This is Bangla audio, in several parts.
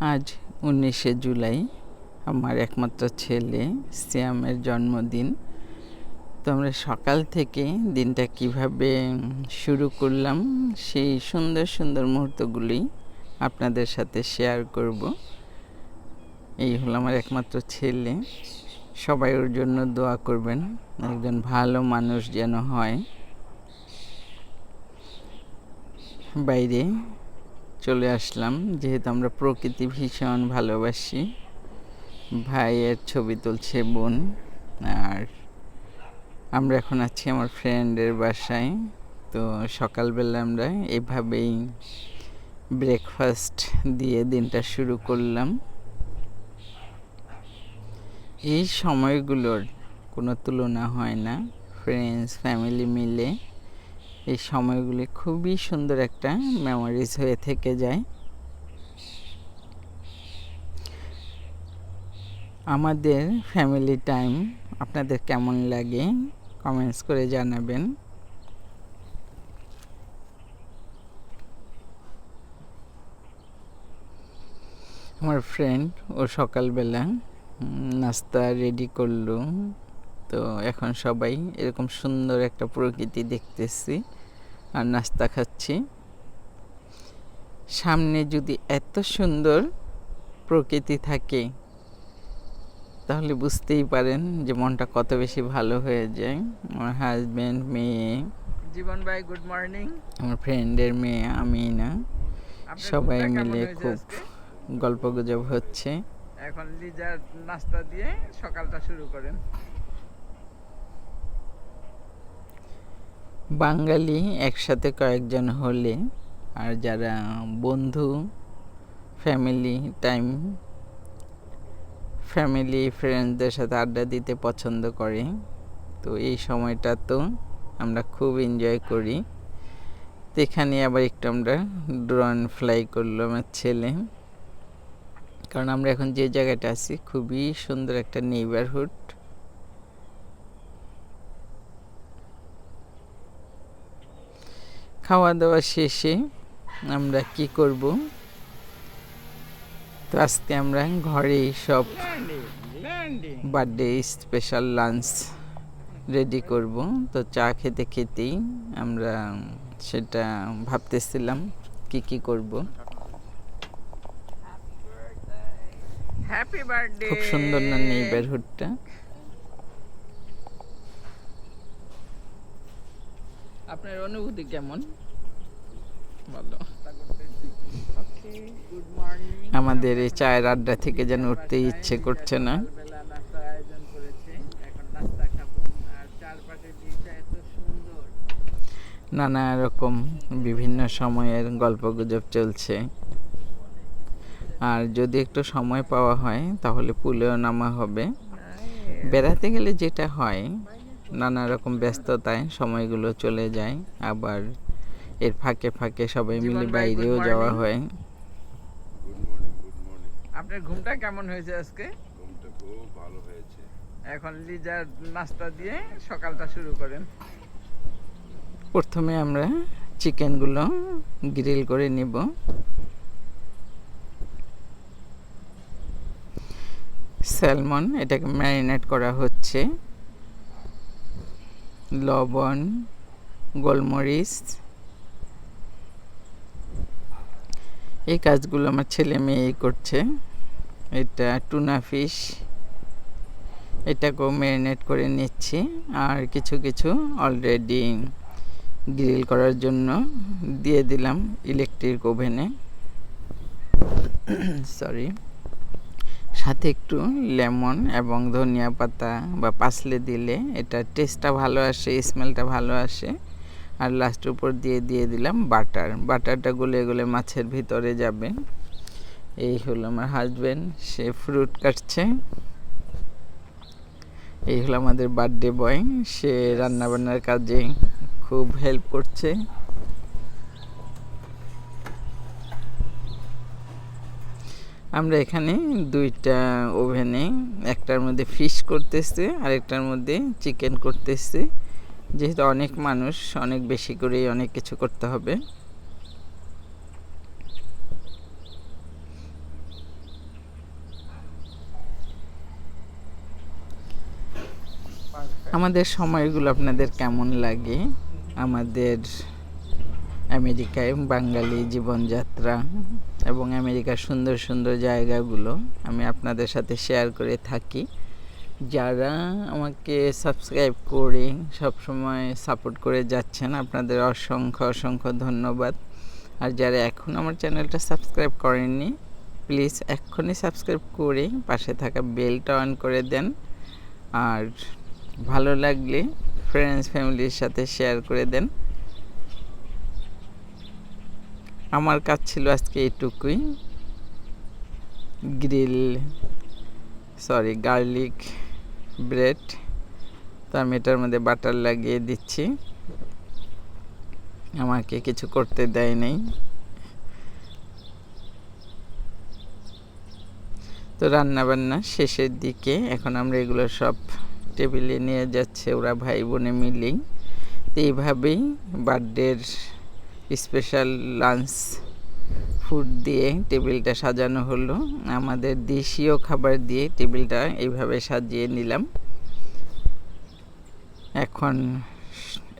আজ উনিশে জুলাই আমার একমাত্র ছেলে সিয়ামের জন্মদিন। তো আমরা সকাল থেকে দিনটা কীভাবে শুরু করলাম সেই সুন্দর সুন্দর মুহূর্তগুলি আপনাদের সাথে শেয়ার করব। এই হলো আমার একমাত্র ছেলে। সবাই ওর জন্য দোয়া করবেন, একজন ভালো মানুষ যেন হয়। বাইরে চলে আসলাম। যেহেতু আমরা প্রকৃতি ভীষণ ভালোবাসি, ভাইয়ের ছবি তুলছে বোন, আর আমরা এখন আছি আমার ফ্রেন্ডের বাসায়। তো সকালবেলা আমরা এভাবেই ব্রেকফাস্ট দিয়ে দিনটা শুরু করলাম। এই সময়গুলোর কোনো তুলনা হয় না ফ্রেন্ডস ফ্যামিলি মিলে। এই সময়গুলি খুবই সুন্দর একটা মেমোরিজ হয়ে থেকে যায়। আমাদের ফ্যামিলি টাইম আপনাদের কেমন লাগে কমেন্টস করে জানাবেন। আমার ফ্রেন্ড ও সকালবেলা নাস্তা রেডি করল। তো এখন সবাই এরকম সুন্দর একটা প্রকৃতি দেখতেছি। আর নাস্তা খাচ্ছি। সামনে যদি এত সুন্দর প্রকৃতি থাকে তাহলে বুঝতেই পারেন যে মনটা কত বেশি ভালো হয়ে যায়। আমার হাজব্যান্ড মেয়ে। জীবন ভাই গুড মর্নিং আমার ফ্রেন্ডের মেয়ে আমি না সবাই মিলে খুব গল্প গুজব হচ্ছে। এখন লিজার নাস্তা দিয়ে সকালটা শুরু করেন। বাঙালি একসাথে কয়েকজন হলে আর যারা বন্ধু ফ্যামিলি টাইম ফ্যামিলি ফ্রেন্ডসদের সাথে আড্ডা দিতে পছন্দ করে, তো এই সময়টা তো আমরা খুব এনজয় করি। তো এখানে আবার একটু আমরা ড্রোন ফ্লাই করল আমার ছেলে। কারণ আমরা এখন যে জায়গাটা আছি, খুবই সুন্দর একটা নেইবারহুড খাওয়া দাওয়া শেষে আমরা কি করব? তো আজকে আমরা ঘরে সব বার্থডে স্পেশাল লাঞ্চ রেডি করব। তো চা খেতে খেতেই আমরা সেটা ভাবতেছিলাম কি কি করব। খুব সুন্দর না নেইবারহুডটা? আপনার অনুভূতি কেমন? বলো আমাদের এই চায়ের আড্ডা থেকে যেন উঠতে ইচ্ছে করছে না। নানা রকম বিভিন্ন সময়ের গল্প গুজব চলছে। আর যদি একটু সময় পাওয়া হয়, তাহলে পুলেও নামা হবে। বেড়াতে গেলে যেটা হয় নানা রকম ব্যস্ততায় সময়গুলো চলে যায়। আবার এর ফাঁকে ফাঁকে সবাই মিলে বাইরেও যাওয়া হয়। গুড মর্নিং গুড মর্নিং আপনার ঘুমটা কেমন হয়েছে আজকে? ঘুমটা খুব ভালো হয়েছে। এখন লিজার নাস্তা দিয়ে সকালটা শুরু করেন। প্রথমে আমরা চিকেনগুলো গ্রিল করে নিব। স্যালমন এটাকে ম্যারিনেট করা হচ্ছে। লবণ, গোলমরিচ। এই কাজগুলো আমার ছেলে মেয়েই করছে। এটা টুনা ফিশ। এটাকেও ম্যারিনেট করে নিচ্ছি। আর কিছু কিছু অলরেডি গ্রিল করার জন্য দিয়ে দিলাম ইলেকট্রিক ওভেনে। সরি। সাথে একটু লেমন এবং ধনিয়া পাতা বা পাসলে দিলে এটা টেস্টটা ভালো আসে স্মেলটা ভালো আসে। আর লাস্টের উপর দিয়ে দিয়ে দিলাম বাটার বাটারটা গলে গলে মাছের ভিতরে যাবে। এই হলো আমার হাজব্যান্ড সে ফ্রুট কাটছে। এই হলো আমাদের বার্থডে বয় সে রান্নাবান্নার কাজে খুব হেল্প করছে। আমরা এখানে দুইটা ওভেনে, একটার মধ্যে ফিশ করতেছে, আরেকটার মধ্যে চিকেন করতেছি। যেহেতু অনেক মানুষ, অনেক বেশি করে অনেক কিছু করতে হবে। আমাদের সময়গুলো আপনাদের কেমন লাগে? আমাদের আমেরিকায় বাঙালি জীবনযাত্রা। এবং আমেরিকার সুন্দর সুন্দর জায়গাগুলো আমি আপনাদের সাথে শেয়ার করে থাকি। যারা আমাকে সাবস্ক্রাইব করে সবসময় সাপোর্ট করে যাচ্ছেন, আপনাদের অসংখ্য অসংখ্য ধন্যবাদ। আর যারা এখন আমার চ্যানেলটা সাবস্ক্রাইব করেননি প্লিজ এক্ষুনি সাবস্ক্রাইব করে পাশে থাকা বেলটা অন করে দেন। আর ভালো লাগলে ফ্রেন্ডস ফ্যামিলির সাথে শেয়ার করে দেন। আমার কাজ ছিল আজকে এইটুকুই। গ্রিল সরি গার্লিক ব্রেড তো আমি এটার মধ্যে বাটার লাগিয়ে দিচ্ছি। আমাকে কিছু করতে দেয় নাই। তো রান্না বান্না শেষের দিকে এখন আমরা এগুলো সব টেবিলে নিয়ে যাচ্ছে, ওরা ভাই বোনে মিলেই। তো এইভাবেই বার্থডের স্পেশাল লাঞ্চ ফুড দিয়ে টেবিলটা সাজানো হলো। আমাদের দেশীয় খাবার দিয়ে টেবিলটা এইভাবে সাজিয়ে নিলাম। এখন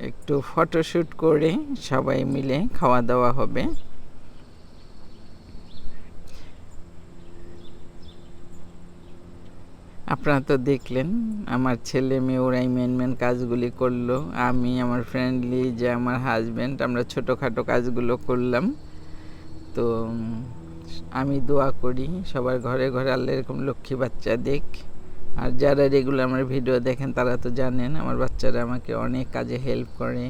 একটু ফটোশ্যুট করে সবাই মিলে খাওয়া দাওয়া হবে। আপনারা তো দেখলেন, আমার ছেলে মেয়ে ওরাই মেন মেন কাজগুলি করল। আমি, আমার ফ্রেন্ডলি যে আমার হাজব্যান্ড আমরা ছোটোখাটো কাজগুলো করলাম। তো আমি দোয়া করি, সবার ঘরে ঘরে আল্লাহ এরকম লক্ষ্মী বাচ্চা দেখ। আর যারা রেগুলার আমার ভিডিও দেখেন, তারা তো জানেন, আমার বাচ্চারা আমাকে অনেক কাজে হেল্প করে।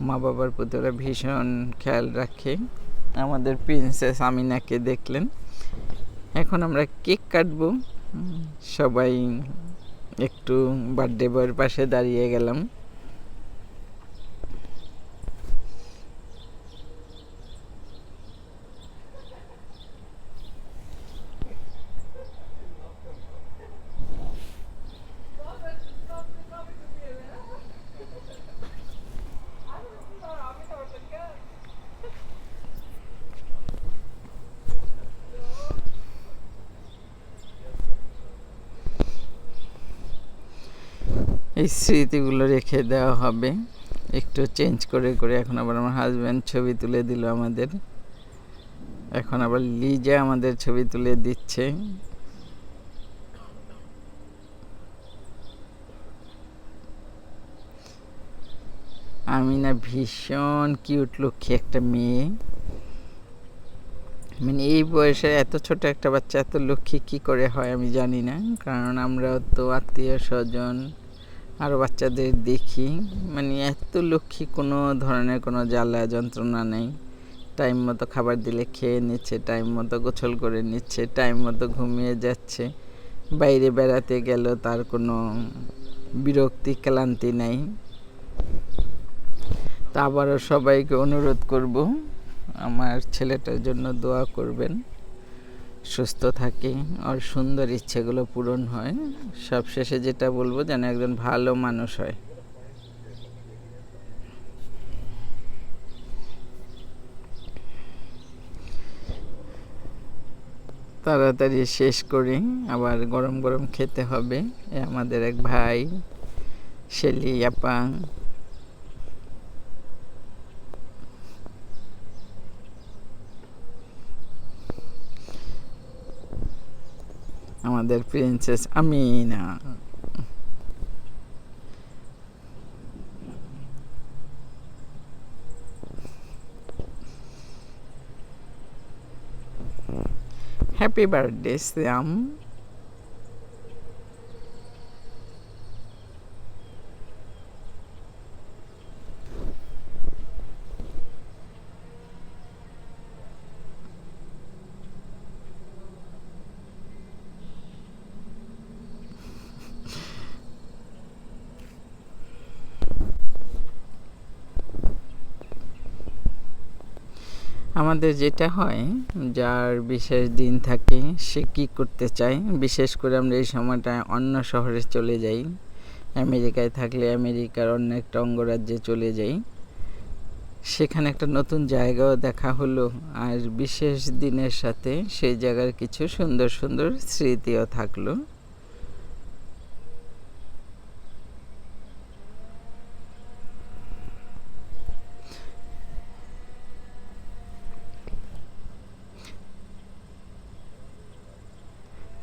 মা বাবার প্রতি ওরা ভীষণ খেয়াল রাখে। আমাদের প্রিন্সেস আমিনাকে দেখলেন। এখন আমরা কেক কাটবো। সবাই একটু বার্থডে বয়ের পাশে দাঁড়িয়ে গেলাম। এই স্মৃতিগুলো রেখে দেওয়া হবে। একটু চেঞ্জ করে করে এখন আবার আমার হাজব্যান্ড ছবি তুলে দিল আমাদের। এখন আবার লিজা আমাদের ছবি তুলে দিচ্ছে। আমি না ভীষণ কিউট লক্ষ্মী একটা মেয়ে। মানে এই বয়সে এত ছোট একটা বাচ্চা, এত লক্ষ্মী কি করে হয় আমি জানি না। কারণ আমরাও তো আত্মীয় স্বজন। আরও বাচ্চাদের দেখি। মানে এত লক্ষ্মী, কোনো ধরনের কোনো জ্বালা যন্ত্রণা নেই। টাইম মতো খাবার দিলে খেয়ে নিচ্ছে টাইম মতো গোছল করে নিচ্ছে টাইম মতো ঘুমিয়ে যাচ্ছে। বাইরে বেড়াতে গেল তার কোনো বিরক্তি, ক্লান্তি নাই। তা আবারও সবাইকে অনুরোধ করব, আমার ছেলেটার জন্য দোয়া করবেন। সুস্থ থাকে আর সুন্দর ইচ্ছেগুলো পূরণ হয়, সবশেষে যেটা বলব যেন একজন ভালো মানুষ হয়। তাড়াতাড়ি শেষ করি, আবার গরম গরম খেতে হবে। আমাদের এক ভাই, শেলি, আপা। আমাদের princess Amina happy birthday Shyam আমাদের যেটা হয়, যার বিশেষ দিন থাকে, সে কী করতে চায়? বিশেষ করে আমরা এই সময়টা অন্য শহরে চলে যাই। আমেরিকায় থাকলে আমেরিকার অন্য একটা অঙ্গরাজ্যে চলে যাই। সেখানে একটা নতুন জায়গাও দেখা হলো। আর বিশেষ দিনের সাথে সেই জায়গার কিছু সুন্দর সুন্দর স্মৃতিও থাকল।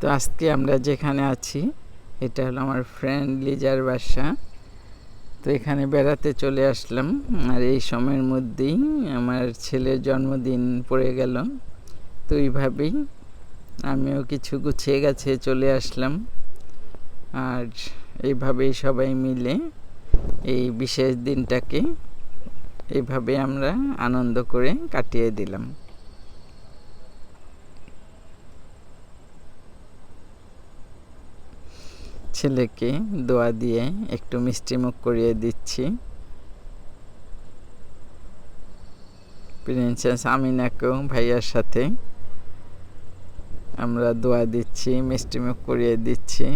তো আজকে আমরা যেখানে আছি, এটা হলো আমার ফ্রেন্ড লিজার বাসা। তো এখানে বেড়াতে চলে আসলাম। আর এই সময়ের মধ্যেই আমার ছেলের জন্মদিন পড়ে গেল। তো এইভাবেই আমিও কিছু গুছিয়ে গেছে চলে আসলাম। আর এইভাবেই সবাই মিলে এই বিশেষ দিনটাকে এইভাবে আমরা আনন্দ করে কাটিয়ে দিলাম। ছেলেকে দোয়া দিয়ে একটু মিষ্টিমুখ করিয়ে দিচ্ছি। প্রিন্সেস আমিনাকেও ভাইয়ার সাথে আমরা দোয়া দিচ্ছি মিষ্টিমুখ করিয়ে দিচ্ছি।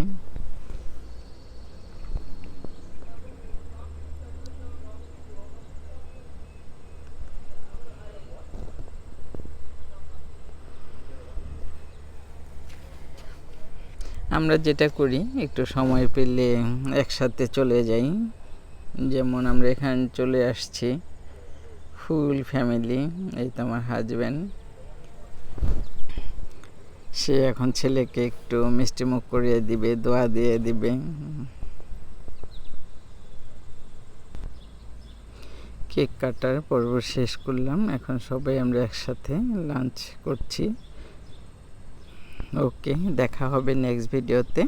আমরা যেটা করি, একটু সময় পেলে একসাথে চলে যাই। যেমন আমরা এখানে চলে আসছি, ফুল ফ্যামিলি, এই তো আমার হাজব্যান্ড সে এখন ছেলেকে একটু মিষ্টিমুখ করিয়ে দিবে, দোয়া দিয়ে দিবে। কেক কাটার পর্ব শেষ করলাম। এখন সবাই আমরা একসাথে লাঞ্চ করছি। ওকে দেখা হবে নেক্সট ভিডিওতে